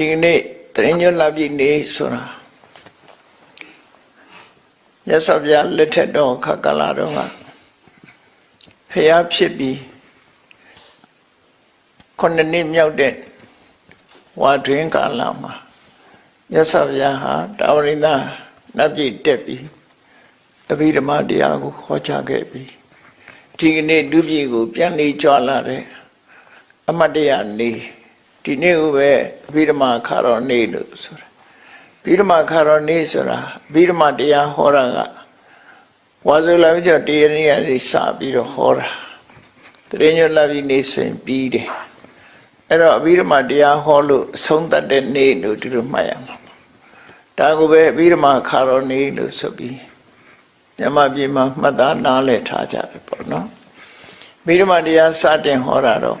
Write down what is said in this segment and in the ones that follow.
ဒီကနေ့တရင်ညွတ်လာပြီနေဆိုတာရသော်ဗျာလက်ထက်တော့ခက်ကလာတော့ကဖျားဖြစ်ပြီးခုနှစ်နှစ်မြောက်တဲ့ဝါတွင်ကာလမှာရသော်ဗျာဟာတာဝရိန္ဒနတ်ပြည်တက်ပြီးအဘိဓမ္မာတရားကိုဟောကြားခဲ့ပြီးဒီကနေ့ဒုပြည်ကို ပြန်နေကြွလာတဲ့အမတ်တရားနေ ဒီနေ့ကိုပဲအဘိဓမ္မာခါတော်နေလို့ဆိုတာအဘိဓမ္မာခါတော်နေဆိုတာအဘိဓမ္မာတရားဟောတာကဝါဇုလာပြီးတော့တရားရည်ရစပြီးတော့ဟောတာတရင်ညလာပြီးနေစဉ်ပြီးတယ်အဲ့တော့အဘိဓမ္မာတရားဟောလို့အဆုံးသတ်တဲ့နေ့လို့ဒီလိုမှတ်ရမှာဒါကိုပဲအဘိဓမ္မာခါတော်နေလို့ဆိုပြီးမြမပြေမှာမှတ်သားနားလည်ထားကြတယ်ပေါ့နော်အဘိဓမ္မာတရားစတင်ဟောတာတော့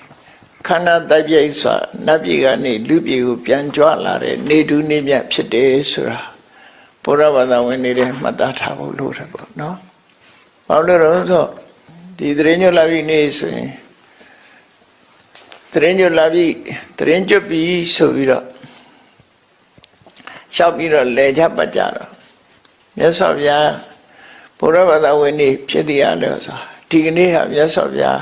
န္ဓာတိုက်ပြိတ်စွာနတ်ပြည်ကနေလူပြည်ကိုပြန်ကြွလာတဲ့နေတူးနေမြတ်ဖြစ်တယ်ဆိုတာဘုရားဘာသာဝင်နေတဲ့မှတ်သားထားဖို့လိုတယ်ပေါ့နော်။ဘာလို့လဲတော့ဆိုဒီသရင်ညွတ်လာပြီနေဆိုရင်သရင်ညွတ်လာပြီသရင်ကျွတ်ပြီဆိုပြီးတော့ရှောက်ပြီးတော့လဲချပတ်ကြတော့မြတ်စွာဘုရားဘုရားဘာသာဝင်နေဖြစ်တရားလို့ဆိုဒီကနေ့ဟာမြတ်စွာဘုရား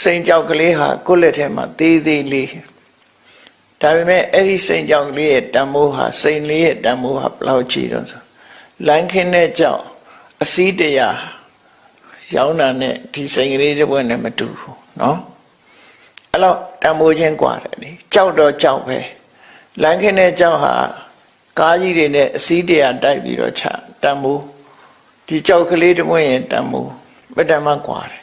စိန်ကြောက်ကလေးဟာကိုယ့်လက်ထဲမှာသေးသေးလေးဒါပေမဲ့အဲ့ဒီစိန်ကြောက်ကလေးရဲ့တန်မိုးဟာစိန်လေးရဲ့တန်မိုးဟာဘယ်လောက်ကြီးတော့ဆိုလမ်းခင်းတဲ့ကြောက်အစည်းတရားရောင်းတာနဲ့ဒီစိန်ကလေးတစ်ပွင့်နဲ့မတူဘူးเนาะအဲ့တော့တန်မိုးချင်းกว่าတယ်လေကြောက်တော့ကြောက်ပဲလမ်းခင်းတဲ့ကြောက်ဟာကားကြီးတွေနဲ့အစည်းတရားတိုက်ပြီးတော့ချတန်မိုးဒီကြောက်ကလေးတစ်ပွင့်ရင်တန်မိုးမတန်မှกว่าတယ်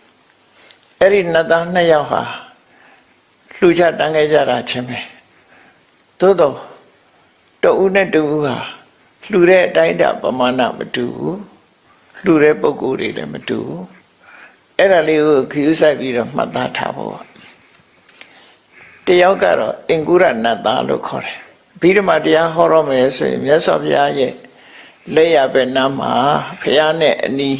အဲ့ဒီနတ်သားနှစ်ယောက်ဟာလှူချတန်းခဲ့ကြတာချင်းပဲသို့တော့တဦးနဲ့တဦးဟာလှူတဲ့အတိုင်းတာပမာဏမတူဘူးလှူတဲ့ပုံကိုယ်တွေလည်းမတူဘူးအဲ့ဒါလေးကိုခယူးဆိုင်ပြီးတော့မှတ်သားထားဖို့တယောက်ကတော့အင်္ဂုရနတ်သားလို့ခေါ်တယ်ဘိဓမ္မာတရားဟောရမယ်ဆိုရင်မြတ်စွာဘုရားရဲ့လက်ရပဲနားမှာဘုရားနဲ့အနီး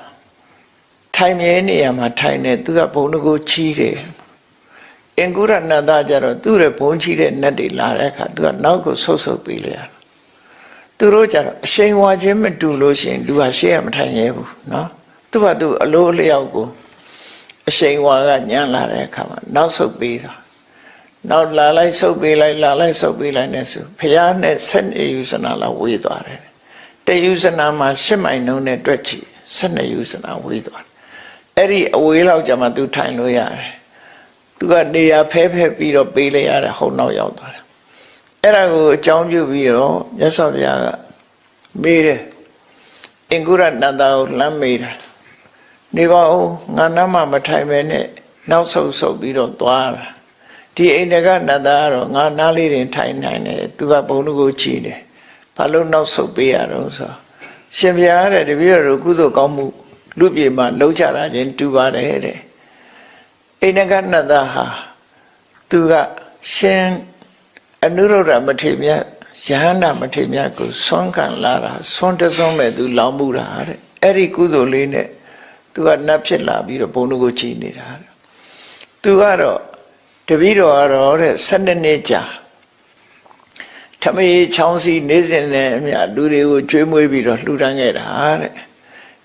ထိုင်မြဲနေရမှာထိုင်နေသူကဘုံတကူချီးတယ်အင်္ဂုရနတ်သားကြတော့သူ့ရဲ့ဘုံချီးတဲ့နတ်တွေလာတဲ့အခါသူကနောက်ကိုဆုတ်ဆုတ်ပေးလိုက်ရသူတို့ကြတော့အရှိန်ဝါခြင်းမတူလို့ရှိရင်လူဟာရှေ့ရမထိုင်ရဲဘူးเนาะသူကသူအလိုအလျောက်ကိုအရှိန်ဝါကညံ့လာတဲ့အခါမှာနောက်ဆုတ်ပေးတာနောက်လာလိုက်ဆုတ်ပေးလိုက်လာလိုက်ဆုတ်ပေးလိုက်နဲ့ဆိုဖះနဲ့ဆက်နေယူစနာလာဝေးသွားတယ်တယူစနာမှာရှစ်မိုင်နှုံးနဲ့တွက်ချီဆက်နေယူစနာဝေးသွားတယ် အဲ့ဒီအဝေးလောက်ကြမှာသူထိုင်လို့ရတယ်သူကနေရာဖဲဖဲပြီးတော့ပေးလိုက်ရတယ်ဟုတ်နောက်ရောက်သွားတယ်အဲ့ဒါကိုအကြောင်းပြုပြီးတော့မြတ်စွာဘုရားကမေးတယ်အင်္ဂုရနန္ဒာကိုလမ်းမေးတယ်နေပါဦးငါနားမှာမထိုင်ပဲနဲ့နောက်ဆုတ်ဆုတ်ပြီးတော့သွားတာဒီအိန္ဒကနတ်သားကတော့ငါနားလေးတင်ထိုင်နိုင်တယ်သူကဘုံလူကိုချီတယ်ဘာလို့နောက်ဆုတ်ပေးရတော့ဆိုရှင်ဘုရားတဲ့တပည့်တော်ကုသိုလ်ကောင်းမှု လူပြေမှာလှုပ်ချတာချင်းတူပါတယ်တဲ့အိန္ဒကနတ်သားဟာသူကရှင်အနုရုဒ္ဓမထေမြတ်ယဟန္တာမထေမြတ်ကိုဆွမ်းခံလာတာဆွမ်းတဆွမ်းမဲ့သူလောင်မှုတာတဲ့အဲ့ဒီကုသိုလ်လေးနဲ့သူကနတ်ဖြစ်လာပြီးတော့ဘုံလူကိုချီနေတာတဲ့သူကတော့တပည့်တော်ကတော့တဲ့12နှစ်ကြာထမေချောင်းစီနေစဉ်နဲ့အမြလူတွေကိုကျွေးမွေးပြီးတော့လှူဒန်းခဲ့တာတဲ့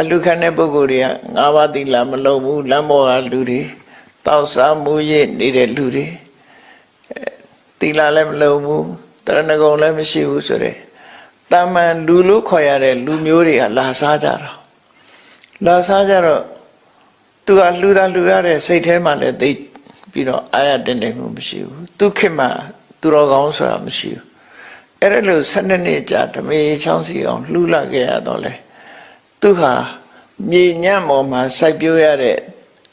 အလူခံတဲ့ပုဂ္ဂိုလ်တွေကငါးပါးသီလမလုံးဘူးလမ်းပေါ်ကလူတွေတောက်စားမှုရည်နေတဲ့လူတွေသီလလည်းမလုံးဘူးတရဏဂုံလည်းမရှိဘူးဆိုတဲ့တာမန်လူလို့ခေါ်ရတဲ့လူမျိုးတွေကလာစားကြတော့လာစားကြတော့သူကလှူတာလှူရတဲ့စိတ်ထဲမှာလည်းသိပြီးတော့အာရတင်တယ်မှုမရှိဘူးသူခေတ်မှာသူတော်ကောင်းဆိုတာမရှိဘူးအဲ့ဒါလို့၁၂နှစ်ကြာဓမေချောင်းစီအောင်လှူလာခဲ့ရတော့လေ သူဟာမြေညံ့ပေါ်မှာစိုက်ပျိုးရတဲ့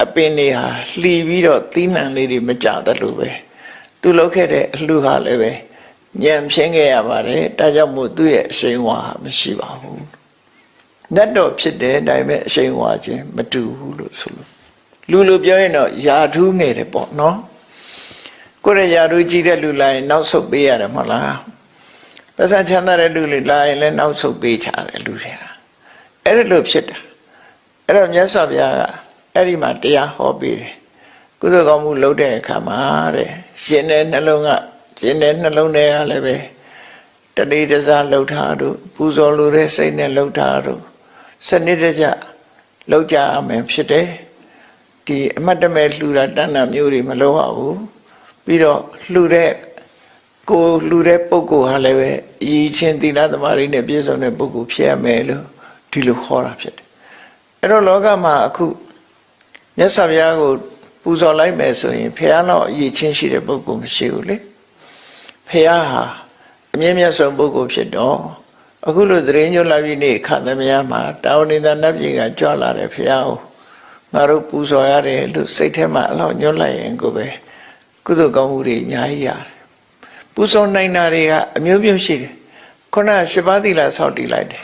အပင်တွေဟာလှီပြီးတော့သီးနှံလေးတွေမကြတယ်လို့ပဲသူလုပ်ခဲ့တဲ့အလှူဟာလည်းပဲညံဖြင်းခဲ့ရပါတယ်ဒါကြောင့်မို့သူ့ရဲ့အရှိန်ဝါမရှိပါဘူးနတ်တော်ဖြစ်တယ်ဒါပေမဲ့အရှိန်ဝါခြင်းမတူဘူးလို့ဆိုလို့လူလူပြောရင်တော့ယာထူးငယ်တယ်ပေါ့နော်ကိုရယာထူးကြီးတဲ့လူလာရင်နောက်ဆုတ်ပေးရတယ်မဟုတ်လားပတ်စံချမ်းသာတဲ့လူလူလာရင်လည်းနောက်ဆုတ်ပေးချတယ်လူတွေက အဲ့ဒါလို့ဖြစ်တာအဲ့တော့မြတ်စွာဘုရားကအဲ့ဒီမှာတရားဟောပေးတယ်ကုသိုလ်ကောင်းမှုလုပ်တဲ့အခါမှာတဲ့ရှင်တဲ့နှလုံးကရှင်တဲ့နှလုံးထဲကလည်းပဲတတိတစားလှုပ်ထားတို့ပူဇော်လိုတဲ့စိတ်နဲ့လှုပ်ထားတို့စနစ်တကျလှုပ်ကြရမယ်ဖြစ်တယ်ဒီအမတ်တမဲ့လှူတာတဏ္ဍမျိုးတွေမလုပ်ရဘူးပြီးတော့လှူတဲ့ကိုလှူတဲ့ပုဂ္ဂိုလ်ဟာလည်းပဲအည်ချင်းသီလသမာဓိနဲ့ပြည့်စုံတဲ့ပုဂ္ဂိုလ်ဖြစ်ရမယ်လို့ ဒီလိုခေါ်တာဖြစ်တယ်အဲ့တော့လောကမှာအခုမြတ်စွာဘုရားကိုပူဇော်လိုက်မယ်ဆိုရင်ဖះတော့အည်ချင်းရှိတဲ့ပုဂ္ဂိုလ်မရှိဘူးလေဖះဟာအမြင့်မြတ်ဆုံးပုဂ္ဂိုလ်ဖြစ်တော့အခုလိုသရင်ညွှန်လာပြီးနေခတ်သမယမှာတာဝဏိတနတ်ပြည်ကကြွလာတဲ့ဖះကိုငါတို့ပူဇော်ရတယ်လို့စိတ်ထဲမှာအလောက်ညွှန်လိုက်ရင်ကိုပဲကုသိုလ်ကောင်းမှုတွေအများကြီးရတယ်ပူဇော်နိုင်တာတွေကအမျိုးမျိုးရှိတယ်ခုနရှစ်ပါးသီလဆောက်တည်လိုက်တယ်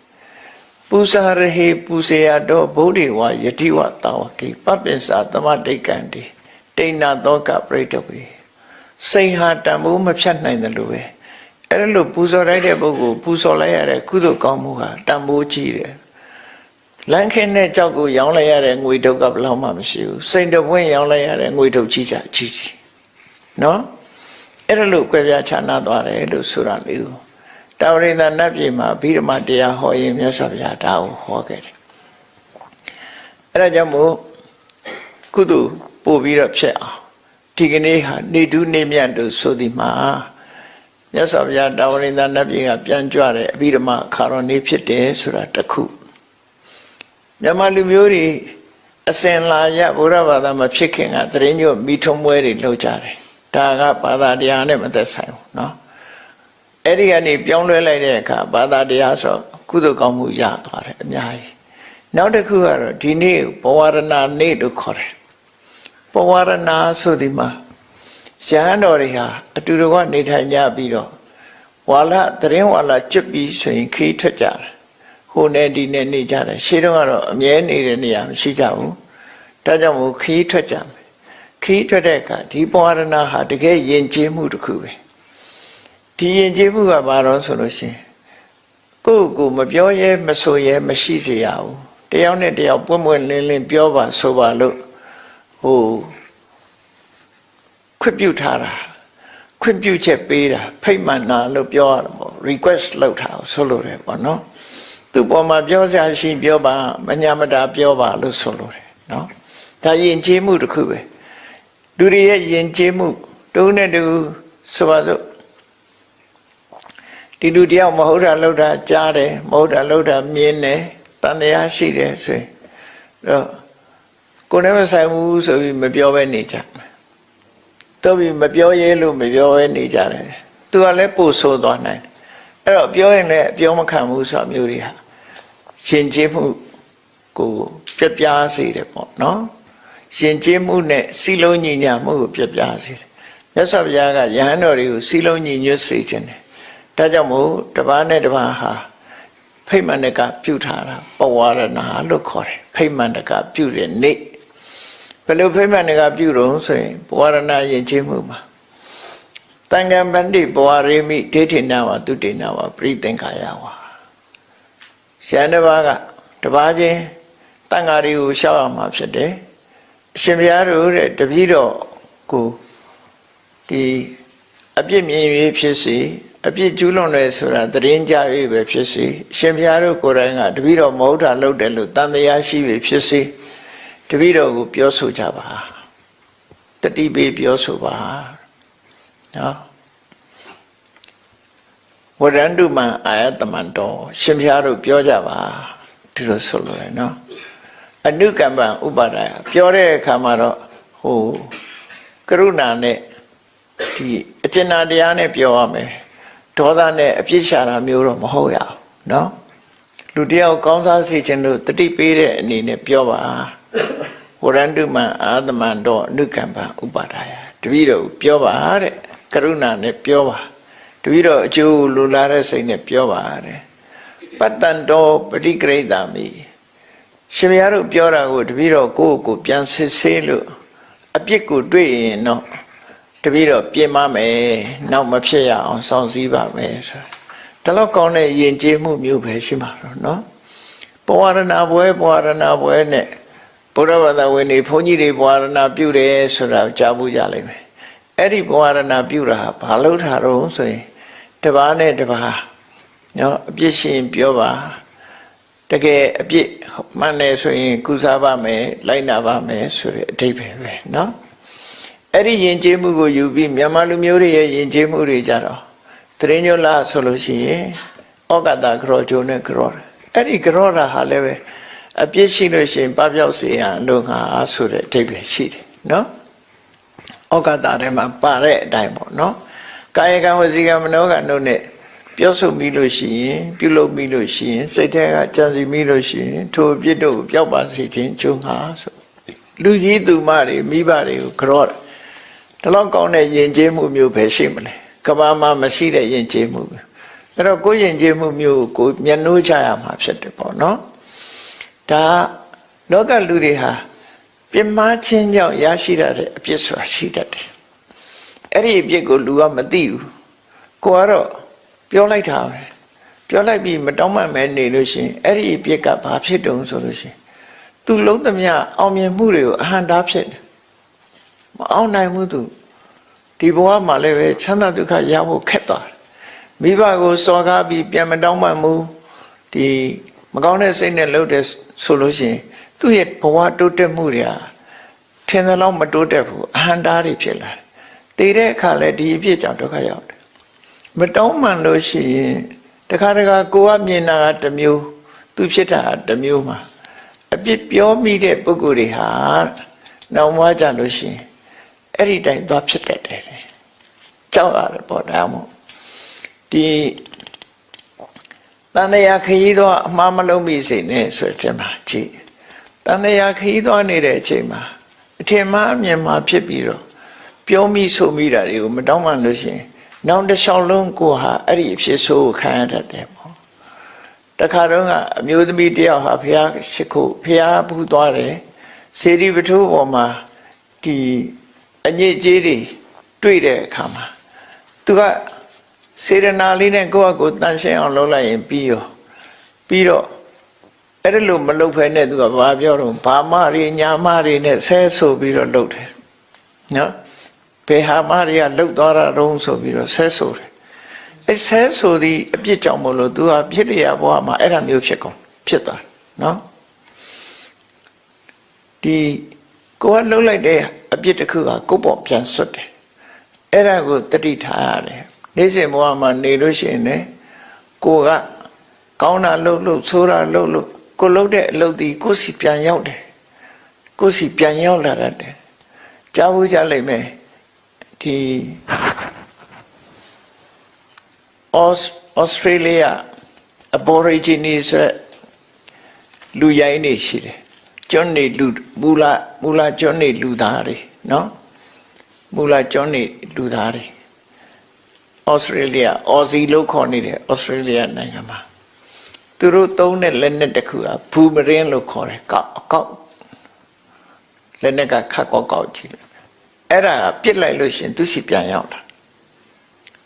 ပူဇာရဟေပူဇေယတော့ဗုဒ္ဓေဝယတိဝတာဝကေပပ္ပစ္စာသမတိတ်ကံတိတိဏသောကပရိတဝေစိန်ဟာတန်ဖိုးမဖြတ်နိုင်တယ်လို့ပဲအဲ့ဒါလို့ပူဇော်လိုက်တဲ့ပုဂ္ဂိုလ်ပူဇော်လိုက်ရတဲ့ကုသိုလ်ကောင်းမှုဟာတန်ဖိုးကြီးတယ်လမ်းခင်းတဲ့ကြောက်ကိုရောင်းလိုက်ရတဲ့ငွေတုပ်ကဘယ်လောက်မှမရှိဘူးစိန်တပွင့်ရောင်းလိုက်ရတဲ့ငွေတုပ်ကြီးကြကြီးကြီးနော်အဲ့ဒါလို့ကြွယ်ပြချာနာသွားတယ်လို့ဆိုတာလေးကို တာဝရိန္ဒနတ်ပြည်မှာဘိဓမ္မာတရားဟောရင်မြတ်စွာဘုရားဒါကိုဟောခဲ့တယ်အဲ့ဒါကြောင့်မို့ကုသိုလ်ပို့ပြီးတော့ဖြစ်အောင်ဒီကနေ့ဟာနေတူးနေမြတ်တို့ဆိုဒီမှာမြတ်စွာဘုရားတာဝရိန္ဒနတ်ပြည်ကပြန်ကြွတဲ့အဘိဓမ္မာအခါတော်နေ့ဖြစ်တယ်ဆိုတာတစ်ခုမြန်မာလူမျိုးတွေအစင်လာရဘုရားဘာသာမဖြစ်ခင်ကသတရင်ညို့မိထုံးပွဲတွေလုပ်ကြတယ်ဒါကဘာသာတရားနဲ့မသက်ဆိုင်ဘူးเนาะ အဲ့ဒီကနေပြောင်းလဲလိုက်တဲ့အခါဘာသာတရားဆိုကုသိုလ်ကောင်းမှုရသွားတယ်အများကြီးနောက်တစ်ခုကတော့ဒီနေ့ဘဝရဏနေ့လို့ခေါ်တယ်ဘဝရဏဆိုဒီမှာရဟန်းတော်တွေဟာအတူတကွနေထိုင်ကြပြီးတော့ဝါလသရင်ဝါလကျွတ်ပြီးဆိုရင်ခေးထွက်ကြတယ်ဟိုနဲ့ဒီနဲ့နေကြတယ်ရှေးတုန်းကတော့အမြဲနေတဲ့နေရာမရှိကြဘူးဒါကြောင့်မို့ခေးထွက်ကြမယ်ခီးထွက်တဲ့အခါဒီပဝရဏဟာတကယ်ယဉ်ကျေးမှုတစ်ခုပဲ ဒီယဉ်ကျေးမှုကဘာလို့ဆိုလို့ရှိရင်ကိုယ့်ကိုယ်မပြောရဲမဆိုရဲမရှိစေရဘူးတယောက်နဲ့တယောက်ပွင့်ပွင့်လင်းလင်းပြောပါဆိုပါလို့ဟိုခွင့်ပြုထားတာခွင့်ပြုချက်ပေးတာဖိတ်မှန်တာလို့ပြောရတာပေါ့ request လုပ်တာဆိုလို့တယ်ပေါ့နော်သူပေါ်မှာပြောစရာရှိပြောပါမညာမတာပြောပါလို့ဆိုလို့တယ်နော်ဒါယဉ်ကျေးမှုတစ်ခုပဲလူတွေရဲ့ယဉ်ကျေးမှုတုံးနဲ့တူဆိုပါစို့ ဒီလူတယောက်မဟုတ်တာလောက်တာကြားတယ်မဟုတ်တာလောက်တာမြင်တယ်တန်တရားရှိတယ်ဆိုရင်တော့ကိုယ်နဲ့မဆိုင်ဘူးဆိုပြီးမပြောဘဲနေကြတော့ပြီးမပြောရဲလို့မပြောဘဲနေကြတယ်သူကလည်းပို့ဆိုးသွားနိုင်တယ်အဲ့တော့ပြောရင်လည်းပြောမခံဘူးဆိုတာမျိုးတွေဟာရှင်ကျေးမှုကိုပြပြစေတယ်ပေါ့နော်ရှင်ကျေးမှုနဲ့စီလုံးညီညာမှုကိုပြပြစေတယ်မြတ်စွာဘုရားကယဟန်တော်တွေကိုစီလုံးညီညွတ်စေခြင်းတယ် ဒါကြောင့်မို့တပားနဲ့တပားဟာဖိတ်မန္တကပြုထားတာပဝရဏလို့ခေါ်တယ်ဖိတ်မန္တကပြုတဲ့နေ့ဘယ်လိုဖိတ်မန္တကပြုတော့ဆိုရင်ပဝရဏယဉ်ကျေးမှုမှာတန်ကံပန္တိပဝရေမိဒိဋ္ဌိနာဝတုတေနာဝပရိသင်္ခာယဝရှန္ဒဘာကတပားချင်းတန်ဃာတွေကိုရှောက်ရမှာဖြစ်တယ်အရှင်ဘုရားတို့တဲ့တပည့်တော်ကိုဒီအပြစ်မြင်၍ဖြစ်စီ အပြစ်ကျူးလွန်တယ်ဆိုတာတရင်ကြ၍ပဲဖြစ်စီအရှင်ဘုရားတို့ကိုယ်တိုင်ကတပည့်တော်မဟုတ်တာလုပ်တယ်လို့တန်တရားရှိပြီဖြစ်စီတပည့်တော်ကိုပြောဆိုကြပါတတိပေပြောဆိုပါနော်ဝရန္တုမံအာယတမန်တော်ရှင်ဘုရားတို့ပြောကြပါဒီလိုဆိုလို့ရနော်အနုကမ္ပံဥပါဒာယပြောတဲ့အခါမှာတော့ဟိုကရုဏာနဲ့ဒီအကျဉ်းနာတရားနဲ့ပြောရမယ် ဒေါသနဲ့အပြစ်ရှာတာမျိုးတော့မဟုတ်ရအောင်နော်လူတယောက်ကောင်းစားစေခြင်းလို့တတိပေးတဲ့အနေနဲ့ပြောပါဝရန္တုမံအာသမံတော့အနုကမ္ပံဥပါဒာယတပည့်တော်ပြောပါတဲ့ကရုဏာနဲ့ပြောပါတပည့်တော်အကျိုးလူလာတဲ့စိတ်နဲ့ပြောပါတဲ့ပတ္တန်တော်ပฏิကရိတာမိရှင်မရတို့ပြောတာကိုတပည့်တော်ကိုယ့်ကိုယ်ပြန်စစ်ဆေးလို့အပြစ်ကိုတွေ့ရင်တော့ တပည့်တော်ပြင်မမယ်နောက်မဖြစ်ရအောင်စောင့်စည်းပါမယ်ဆိုတာဒါတော့ကောင်းတဲ့ယဉ်ကျေးမှုမျိုးပဲရှိမှာတော့เนาะပဝရဏဘွဲပဝရဏဘွဲနဲ့ဘုရားဘာသာဝင်တွေဘုန်းကြီးတွေပဝရဏပြုတယ်ဆိုတာကြားဘူးကြလိမ့်မယ်အဲ့ဒီပဝရဏပြုတာဟာဘာလို့ထားတော့ဆိုရင်တပားနဲ့တပားเนาะအပြစ်ရှင်ပြောပါတကယ်အပြစ်မှန်တယ်ဆိုရင်ကုစားပါမယ်လိုက်နာပါမယ်ဆိုတဲ့အဓိပ္ပာယ်ပဲเนาะ အဲ့ဒီယဉ်ကျေးမှုကိုယူပြီးမြန်မာလူမျိုးတွေရဲ့ယဉ်ကျေးမှုတွေကြတော့သရညွလာဆိုလို့ရှိရင်ဩကတာကရောဂျုံနဲ့ကရောအဲ့ဒီကရောတာဟာလည်းပဲအပြစ်ရှိလို့ရှိရင်ပပျောက်စေရန်တို့ငါဆိုတဲ့အဓိပ္ပာယ်ရှိတယ်နော်ဩကတာထဲမှာပါတဲ့အတိုင်းပေါ့နော်ကာယကံဝစီကံမနောကံတို့နဲ့ပြောဆိုမိလို့ရှိရင်ပြုလုပ်မိလို့ရှိရင်စိတ်ထဲကကြံစီမိလို့ရှိရင်ထိုအပြစ်တို့ကိုပျောက်ပါစေခြင်းကျုံငါဆိုလူကြီးသူမတွေမိဘတွေကိုကရောတာ ဒီလောက်ကောင်းတဲ့ယဉ်ကျေးမှုမျိုးပဲရှိမလဲကဘာမှာမရှိတဲ့ယဉ်ကျေးမှုပဲအဲ့တော့ကိုယ်ယဉ်ကျေးမှုမျိုးကိုကိုယ်မျက်နှိုးချရမှာဖြစ်တယ်ပေါ့နော်ဒါလောကလူတွေဟာပြင်းမာခြင်းကြောင့်ရရှိရတဲ့အပြစ်ဆိုတာရှိတတ်တယ်အဲ့ဒီအပြစ်ကိုလူကမသိဘူးကိုကတော့ပြောလိုက်တာပဲပြောလိုက်ပြီးမတောင်းပန်မဲနေလို့ရှိရင်အဲ့ဒီအပြစ်ကဘာဖြစ်တုံဆိုလို့ရှိရင်သူလုံးသမျှအောင်မြင်မှုတွေကိုအဟံတားဖြစ်တယ်မအောင်နိုင်ဘူးသူ ဒီဘဝမှာလည်းပဲချမ်းသာဒုက္ခရဖို့ခက်သွားတယ်မိဘကိုစော်ကားပြီးပြန်မတောင်းပန်မှုဒီမကောင်းတဲ့စိတ်နဲ့လုပ်တယ်ဆိုလို့ရှိရင်သူ့ရဲ့ဘဝတိုးတက်မှုတွေဟာထင်သလောက်မတိုးတက်ဘူးအဟံတားတွေဖြစ်လာတယ်တည်တဲ့အခါလဲဒီအပြစ်ကြောင့်ဒုက္ခရောက်တယ်မတောင်းပန်လို့ရှိရင်တခါတခါကိုကမြင်တာကတစ်မျိုး သူဖြစ်တာကတစ်မျိုးမှာအပြစ်ပြောမိတဲ့ပုဂ္ဂိုလ်တွေဟာနောက်မှကြလို့ရှိရင်အဲ့ဒီတိုင်သွားဖြစ်တတ်တယ် ကြောက်ရတယ်ပေါ့ဒါမို့ဒီတန်တရားခရီးတော့အမှားမလုံးမိစေနဲ့ဆိုတဲ့မှာကြည့်တန်တရားခရီးသွားနေတဲ့အချိန်မှာအထင်မှားအမြင်မှာဖြစ်ပြီးတော့ပြောမိဆိုမိတာတွေကိုမတောင်းမှလို့ရှိရင်နောက်တစ်လျှောက်လုံးကိုဟာအဲ့ဒီအဖြစ်ဆိုးကိုခံရတတ်တယ်ပေါ့တခါတော့ကအမျိုးသမီးတယောက်ဟာဖះရှိခိုးဖះဘူးသွားတယ်စေတီပထိုးပေါ်မှာဒီအညစ်အကြေးတွေတွေ့တဲ့အခါမှာ သူကစေရနာလေးနဲ့ကိုယ့်အကိုတန်ရှင်းအောင်လုပ်လိုက်ရင်ပြီးရောပြီးတော့အဲ့ဒါလို့မလုပ်ဖဲနဲ့သူကဘာပြောတော့ဘာမတွေညာမတွေနဲ့ဆဲဆိုပြီးတော့လုပ်တယ်နော်ဘယ်ဟာမတွေကလှုပ်သွားတာတုံးဆိုပြီးတော့ဆဲဆိုတယ်အဲဆဲဆိုသည်အပြစ်ကြောင့်မလို့သူကဖြစ်ရဘဝမှာအဲ့ဒါမျိုးဖြစ်ကုန်ဖြစ်သွားတယ်နော်ဒီကိုကလှုပ်လိုက်တဲ့အပြစ်တစ်ခုကကိုယ့်ပေါ်ပြန်ဆွတ်တယ် အဲ့ဒါကိုတတိထားရတယ်နေ့စဉ်ဘဝမှာနေလို့ရှိရင်လည်းကိုကကောင်းတာလှုပ်လို့ဆိုးတာလှုပ်လို့ကိုလှုပ်တဲ့အလုပ်ဒီကိုစီပြန်ရောက်တယ်ကိုစီပြန်ရောက်လာတတ်တယ်ကြားဘူးကြလိမ့်မယ်ဒီဩစတြေးလျ aborigines လူရိုင်းနေရှိတယ်ကျွန်းနေလူမူလာမူလာကျွန်းနေလူသားတွေနော် မူလာကျွန်းနေလူသားတွေဩစတြေးလျအော်စီလို့ခေါ်နေတယ်ဩစတြေးလျနိုင်ငံမှာသူတို့သုံးတဲ့လက်နက်တစ်ခုကဘူမရင်လို့ခေါ်တယ်ကောက်အကောက်လက်နက်ကခတ်ကောက်ကောက်ကြည့်လိုက်အဲ့ဒါပြစ်လိုက်လို့ရှင်သူစီပြန်ရောက်လာ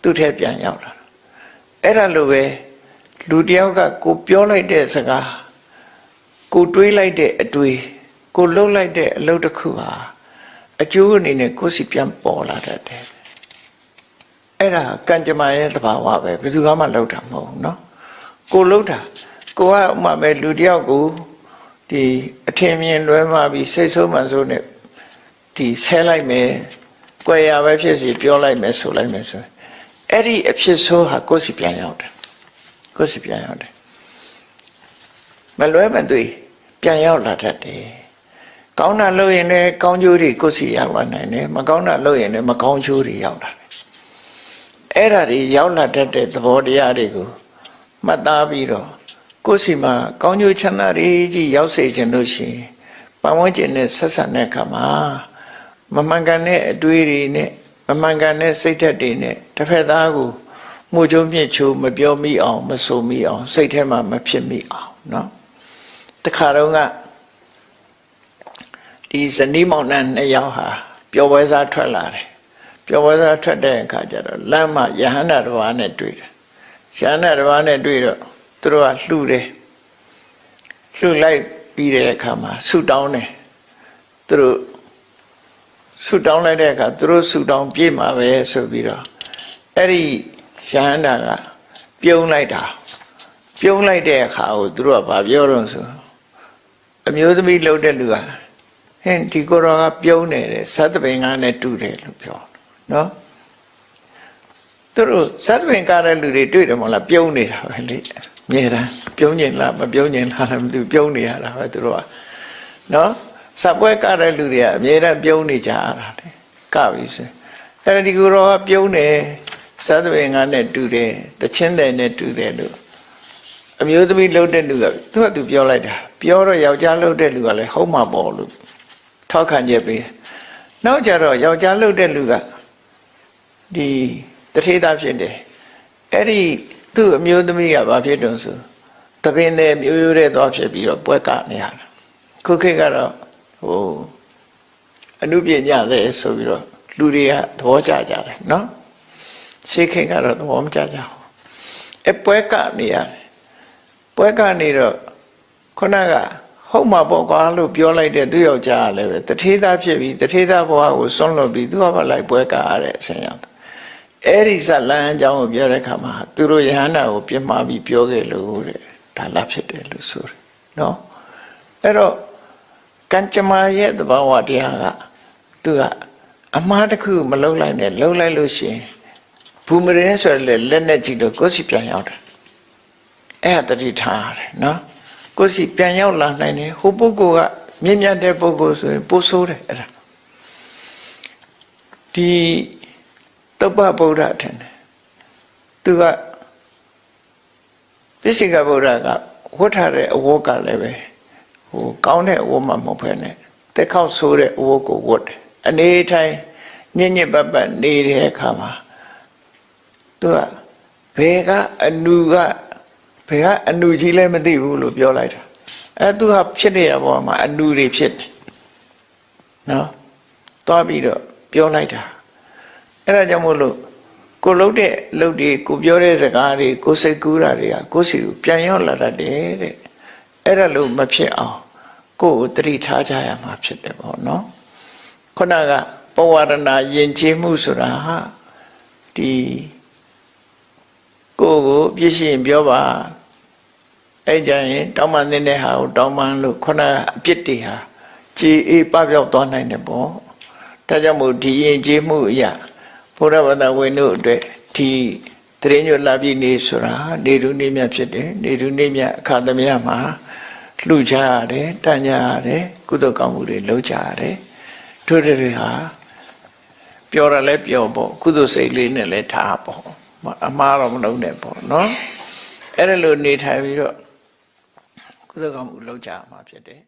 သူ့ထဲပြန်ရောက်လာအဲ့ဒါလိုပဲလူတယောက်ကကိုပြောလိုက်တဲ့စကားကိုတွေးလိုက်တဲ့အတွေးကိုလှုပ်လိုက်တဲ့အလုပ်တစ်ခုဟာ အကျိုးအနေနဲ့ကိုယ်စီပြန်ပေါ်လာတတ်တယ်အဲ့ဒါကံကြမ္မာရဲ့သဘာဝပဲဘယ်သူမှလှုပ်တာမဟုတ်ဘူးเนาะကိုလှုပ်တာကိုကဥမာပဲလူတယောက်ကိုဒီအထင်မြင်လွဲမှာပြီးစိတ်ဆိုးမှန်ဆိုးနဲ့ဒီဆဲလိုက်မယ်ကြွယ်ရပဲဖြစ်စီပြောလိုက်မယ်ဆိုလိုက်မယ်ဆိုအဲ့ဒီအဖြစ်ဆိုးဟာကိုယ်စီပြန်ရောက်တယ်ကိုယ်စီပြန်ရောက်တယ် မလွဲမသွေပြန်ရောက်လာတတ်တယ် ကောင်းတာလုပ်ရင်လည်းကောင်းကျိုးတွေကိုယ်စီရောက်လာနိုင်တယ်မကောင်းတာလုပ်ရင်လည်းမကောင်းကျိုးတွေရောက်လာတယ်အဲ့ဒါတွေရောက်လာတတ်တဲ့သဘောတရားတွေကိုမှတ်သားပြီးတော့ကိုယ်စီမှာကောင်းကျိုးချမ်းသာတွေကြီးရောက်စေခြင်းလို့ရှိရင်ပတ်ဝန်းကျင်နဲ့ဆက်ဆံတဲ့အခါမှာမမှန်ကန်တဲ့အတွေးတွေနဲ့မမှန်ကန်တဲ့စိတ်ဓာတ်တွေနဲ့တစ်ဖက်သားကိုမှုချုံမြင့်ချိုးမပြောမိအောင်မဆိုမိအောင်စိတ်ထဲမှာမဖြစ်မိအောင်เนาะတခါတော့က ဒီဇနီးမောင်နှံနှစ်ယောက်ဟာပျော်ပွဲစားထွက်လာတယ်ပျော်ပွဲစားထွက်တဲ့အခါကျတော့လမ်းမှာယဟန္တာတစ်ပါးနဲ့တွေ့တယ်ယဟန္တာတစ်ပါးနဲ့တွေ့တော့သူတို့ကလှူတယ်လှူလိုက်ပြီးတဲ့အခါမှာဆူတောင်းတယ်သူတို့ဆူတောင်းလိုက်တဲ့အခါသူတို့ဆူတောင်းပြေးမှာပဲဆိုပြီးတော့အဲ့ဒီယဟန္တာကပြုံးလိုက်တာပြုံးလိုက်တဲ့အခါကိုသူတို့ကဘာပြောတော့ဆိုအမျိုးသမီးလှုပ်တဲ့လူက ဟင်ဒီကိုရောကပြုံးနေတယ်သတ္တပင်ကနဲ့တူတယ်လို့ပြောနော်သူတို့သတ္တပင်ကားတဲ့လူတွေတွေ့တယ်မဟုတ်လားပြုံးနေတာပဲလေမြေတမ်းပြုံးကျင်လားမပြုံးကျင်လားလည်းမသိဘူးပြုံးနေရတာပဲသူတို့ကနော်စပွဲကားတဲ့လူတွေကအမြဲတမ်းပြုံးနေကြရတာလေကပြီဆိုအဲ့ဒါဒီကိုရောကပြုံးတယ်သတ္တပင်ကနဲ့တူတယ်တချင်းတယ်နဲ့တူတယ်လို့အမျိုးသမီးလှုပ်တဲ့လူကသူကသူပြောလိုက်တာပြောတော့ယောက်ျားလှုပ်တဲ့လူကလည်းဟုတ်မှာပေါ့လို့ ထောက်ခံချက်ပေးတယ်နောက်ကြတော့ယောက်ျားလှုပ်တဲ့လူကဒီတထေးသားဖြစ်တယ်အဲ့ဒီသူ့အမျိုးသမီးကဘာဖြစ်တုံးဆိုတပင်တဲ့မျိုးရိုးတဲ့သွားဖြစ်ပြီးတော့ပွဲကနေရတာခုခေတ်ကတော့ဟိုအနုပညာလည်းဆိုပြီးတော့လူတွေကသဘောကျကြတယ်နော်ရှေးခေတ်ကတော့သဘောမကျကြဘူးအပွဲကနေရတယ်ပွဲကနေတော့ခုနက ဟုတ်မှာပေါ့ကွာလို့ပြောလိုက်တဲ့သူယောက်ျားကလည်းပဲတထေးသားဖြစ်ပြီးတထေးသားဘဝကိုစွန့်လွတ်ပြီးသူကဘာလိုက်ပွဲကရတဲ့အဆင်ရောက်တယ်အဲ့ဒီဇလန်းအကြောင်းကိုပြောတဲ့အခါမှာသူတို့ယဟန္တာကိုပြစ်မှားပြီးပြောခဲ့လို့တဲ့ဒါလာဖြစ်တယ်လို့ဆိုတယ်နော်အဲ့တော့ကံကြမ္မာရဲ့သဘာဝတရားကသူကအမှားတစ်ခုမလုံးလိုက်နဲ့လုံးလိုက်လို့ရှိရင်ဘူမရင်ဆိုရလေလက်နဲ့ကြည့်တော့ကိုယ်စီပြန်ရောက်တယ်အဲ့ဒါတတိထားရတယ်နော် ကိုယ်စီပြန်ရောက်လာနိုင်တယ်ဟိုပုဂ္ဂိုလ်ကမြင့်မြတ်တဲ့ပုဂ္ဂိုလ်ဆိုရင်ပို့ဆိုးတယ်အဲ့ဒါဒီတုပ္ပဗုဒ္ဓထင်တယ်သူကပိစိကဗုဒ္ဓကဝတ်ထားတဲ့အဝတ်ကလည်းပဲဟိုကောင်းတဲ့အဝတ်မှမဟုတ်ဘဲနဲ့တက်ခေါက်ဆိုးတဲ့အဝတ်ကိုဝတ်တယ်အနေထိုင်ညဉ့်ညစ်ပတ်ပတ်နေတဲ့အခါမှာသူကဘယ်ကအနုက ဘယ်ကအနုကြီးလဲမသိဘူးလို့ပြောလိုက်တာအဲသူကဖြစ်တဲ့ဘဝမှာအနုတွေဖြစ်တယ်နော်သွားပြီးတော့ပြောလိုက်တာအဲ့ဒါကြောင့်မို့လို့ကိုလှုပ်တဲ့လှုပ်တွေကိုပြောတဲ့စကားတွေကိုစိတ်ကူးတာတွေကကိုစီကိုပြန်ရောက်လာတတ်တယ်တဲ့အဲ့ဒါလို့မဖြစ်အောင်ကိုယ်ကိုတတိထားကြရမှာဖြစ်တယ်ပေါ့နော်ခုနကပဝရဏယဉ်ကျေးမှုဆိုတာဟာဒီ ကိုယ်ကိုပြည့်ရှင်ပြောပါအဲ့ကြရင်တောင်းပန်တဲ့ဟာကိုတောင်းပန်လို့ခုနကအပြစ်တွေဟာကြည်အေးပပြောက်သွားနိုင်တယ်ပေါ့ဒါကြောင့်မို့ဒီယဉ်ကျေးမှုအရာဘုရားဘာသာဝင်တို့အတွက်ဒီတရင်ညွတ်လာပြီနေဆိုတာနေရုနေမြဖြစ်တယ်နေရုနေမြအခါသမယမှာလှူကြရတယ်တန်ကြရတယ်ကုသိုလ်ကောင်းမှုတွေလုပ်ကြရတယ်တို့တွေဟာပြောရလဲပြောပေါ့ကုသိုလ်စိတ်လေးနဲ့လဲထားပေါ့ အမှားတော့မလုပ်နဲ့ပေါ့နော်အဲ့ဒါလိုနေထိုင်ပြီးတော့ကုသိုလ်ကောင်းမှုလုပ်ကြမှာဖြစ်တယ်